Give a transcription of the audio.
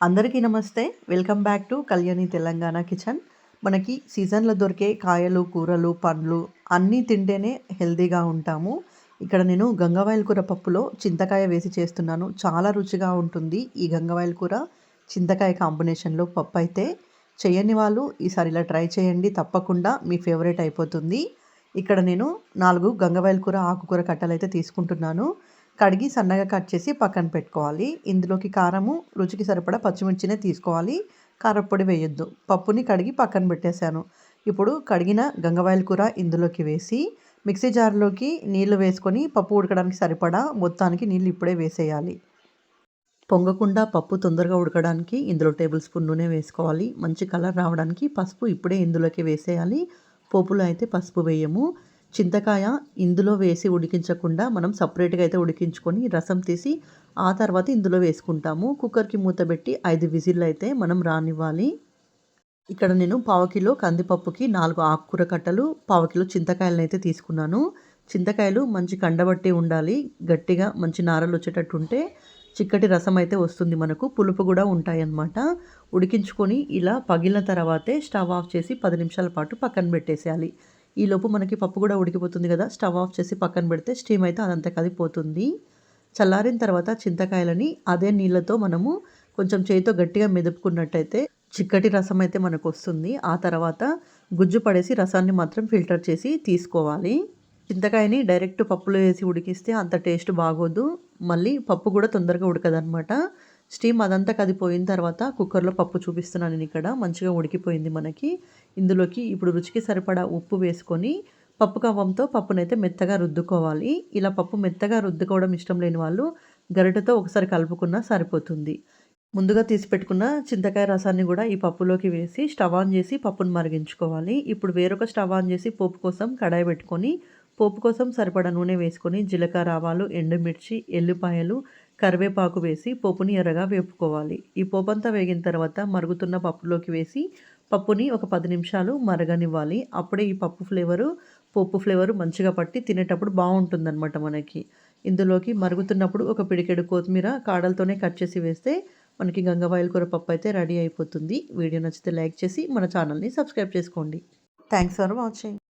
అందరికీ నమస్తే. Welcome back to Kalyani Telangana kitchen. మనకి సీజన్లో దొరికే కాయలు కూరలు పండ్లు అన్నీ తింటేనే హెల్తీగా ఉంటాము. ఇక్కడ నేను గంగవాయల కూర పప్పులో చింతకాయ వేసి చేస్తున్నాను. చాలా రుచిగా ఉంటుంది ఈ గంగవాయల కూర. చింతకాయ కాంబినేషన్లో పప్పు అయితే చేయని వాళ్ళు ఈసారి ఇలా ట్రై చేయండి. తప్పకుండా మీ ఫేవరెట్ అయిపోతుంది. ఇక్కడ నేను నాలుగు గంగవాయల కూర ఆకుకూర కట్టలు అయితే తీసుకుంటున్నాను. కడిగి సన్నగా కట్ చేసి పక్కన పెట్టుకోవాలి. ఇందులోకి కారము రుచికి సరిపడా పచ్చిమిర్చినే తీసుకోవాలి. కారపొడి వేయొద్దు. పప్పుని కడిగి పక్కన పెట్టేశాను. ఇప్పుడు కడిగిన గంగవాయల కూర ఇందులోకి వేసి మిక్సీ జార్లోకి నీళ్ళు వేసుకొని పప్పు ఉడకడానికి సరిపడా మొత్తానికి నీళ్ళు ఇప్పుడే వేసేయాలి. పొంగకుండా పప్పు తొందరగా ఉడకడానికి ఇందులో టేబుల్ స్పూన్ నూనె వేసుకోవాలి. మంచి కలర్ రావడానికి పసుపు ఇప్పుడే ఇందులోకి వేసేయాలి. పోపులో అయితే పసుపు వేయము. చింతకాయ ఇందులో వేసి ఉడికించకుండా మనం సపరేట్గా అయితే ఉడికించుకొని రసం తీసి ఆ తర్వాత ఇందులో వేసుకుంటాము. కుక్కర్కి మూత పెట్టి ఐదు విజిల్లు అయితే మనం రానివ్వాలి. ఇక్కడ నేను పావు కిలో కందిపప్పుకి నాలుగు ఆకుకూర కట్టలు పావు కిలో చింతకాయలను అయితే తీసుకున్నాను. చింతకాయలు మంచి కండబట్టి ఉండాలి. గట్టిగా మంచి నారలు వచ్చేటట్టు ఉంటే చిక్కటి రసం అయితే వస్తుంది మనకు. పులుపు కూడా ఉంటాయన్నమాట. ఉడికించుకొని ఇలా పగిలిన తర్వాతే స్టవ్ ఆఫ్ చేసి పది నిమిషాల పాటు పక్కన పెట్టేసేయాలి. ఈలోపు మనకి పప్పు కూడా ఉడికిపోతుంది కదా. స్టవ్ ఆఫ్ చేసి పక్కన పెడితే స్టీమ్ అయితే అదంతా కదిపోతుంది చల్లారిన తర్వాత చింతకాయలని అదే నీళ్ళతో మనము కొంచెం చేతితో గట్టిగా మెదుపుకున్నట్టయితే చిక్కటి రసం అయితే మనకు వస్తుంది. ఆ తర్వాత గుజ్జు పడేసి రసాన్ని మాత్రం ఫిల్టర్ చేసి తీసుకోవాలి. చింతకాయని డైరెక్ట్ పప్పులో వేసి ఉడికిస్తే అంత టేస్ట్ బాగోదు. మళ్ళీ పప్పు కూడా తొందరగా ఉడకదనమాట స్టీమ్ అదంతా కదిపోయిన తర్వాత కుక్కర్లో పప్పు చూపిస్తున్నాను నేను ఇక్కడ. మంచిగా ఉడికిపోయింది మనకి. ఇందులోకి ఇప్పుడు రుచికి సరిపడా ఉప్పు వేసుకొని పప్పు కవ్వంతో పప్పునైతే మెత్తగా రుద్దుకోవాలి. ఇలా పప్పు మెత్తగా రుద్దుకోవడం ఇష్టం లేని వాళ్ళు గరిటతో ఒకసారి కలుపుకున్నా సరిపోతుంది. ముందుగా తీసి పెట్టుకున్న చింతకాయ రసాన్ని కూడా ఈ పప్పులోకి వేసి స్టవ్ ఆన్ చేసి పప్పును మరిగించుకోవాలి. ఇప్పుడు వేరొక స్టవ్ ఆన్ చేసి పోపు కోసం కడాయి పెట్టుకొని పోపు కోసం సరిపడా నూనె వేసుకొని జీలకర్ర ఆవాలు ఎండుమిర్చి ఎల్లిపాయలు కరివేపాకు వేసి పప్పుని ఎర్రగా వేపుకోవాలి. ఈ పోపు అంతా వేగిన తర్వాత మరుగుతున్న పప్పులోకి వేసి పప్పుని ఒక పది నిమిషాలు మరగనివ్వాలి. అప్పుడే ఈ పప్పు ఫ్లేవరు పప్పు ఫ్లేవరు మంచిగా పట్టి తినేటప్పుడు బాగుంటుందన్నమాట మనకి. ఇందులోకి మరుగుతున్నప్పుడు ఒక పిడికెడు కొత్తిమీర కాడలతోనే కట్ చేసి వేస్తే మనకి గంగవాయిల కూర పప్పు అయితే రెడీ అయిపోతుంది. వీడియో నచ్చితే లైక్ చేసి మన ఛానల్ని సబ్స్క్రైబ్ చేసుకోండి. Thanks for watching